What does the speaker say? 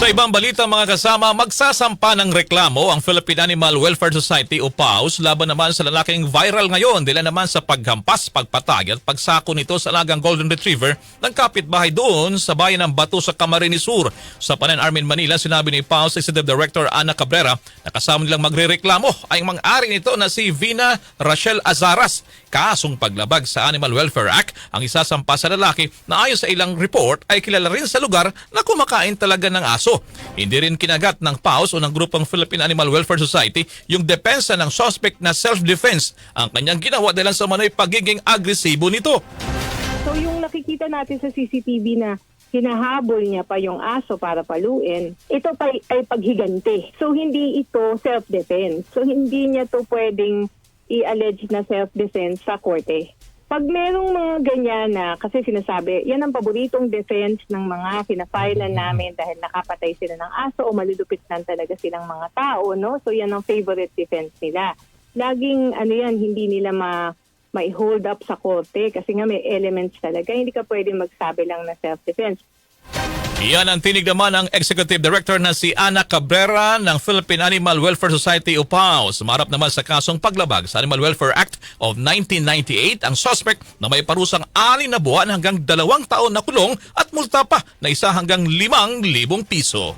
Sa ibang balita mga kasama, magsasampa ng reklamo ang Philippine Animal Welfare Society o PAWS laban naman sa lalaking viral ngayon dila naman sa paghampas, pagpatay at pagsako nito sa alagang Golden Retriever ng kapitbahay doon sa bayan ng Batu sa Camarines Sur. Sa Panan Armin Manila, sinabi ni PAWS Executive Director Ana Cabrera na kasama nilang magrereklamo ay ang mang-ari nito na si Vina Rachel Azaras. Kasong paglabag sa Animal Welfare Act ang isasampa sa lalaki na ayon sa ilang report ay kilala rin sa lugar na kumakain talaga ng aso. Hindi rin kinagat ng PAOS o ng grupong Philippine Animal Welfare Society yung depensa ng suspect na self-defense ang kanyang ginawa dahil sa manoy pagiging agresibo nito. So yung nakikita natin sa CCTV na hinahabol niya pa yung aso para paluin, ito pa ay paghiganti. So hindi ito self-defense. So hindi niya to pwedeng i-allege na self-defense sa korte. Pag merong mga ganyan na, kasi sinasabi, yan ang paboritong defense ng mga pinafilan namin dahil nakapatay sila ng aso o malulupit lang talaga silang mga tao, no? So yan ang favorite defense nila. Laging, ano yan, hindi nila ma may hold up sa korte kasi nga may elements talaga. Hindi ka pwede magsabi lang na self-defense. Iyan ang tinig naman ng Executive Director na si Ana Cabrera ng Philippine Animal Welfare Society o PAOS. Marap naman sa kasong paglabag sa Animal Welfare Act of 1998 ang suspect na may parusang alin na buwan hanggang dalawang taon na kulong at multa pa na isa hanggang limang libong piso.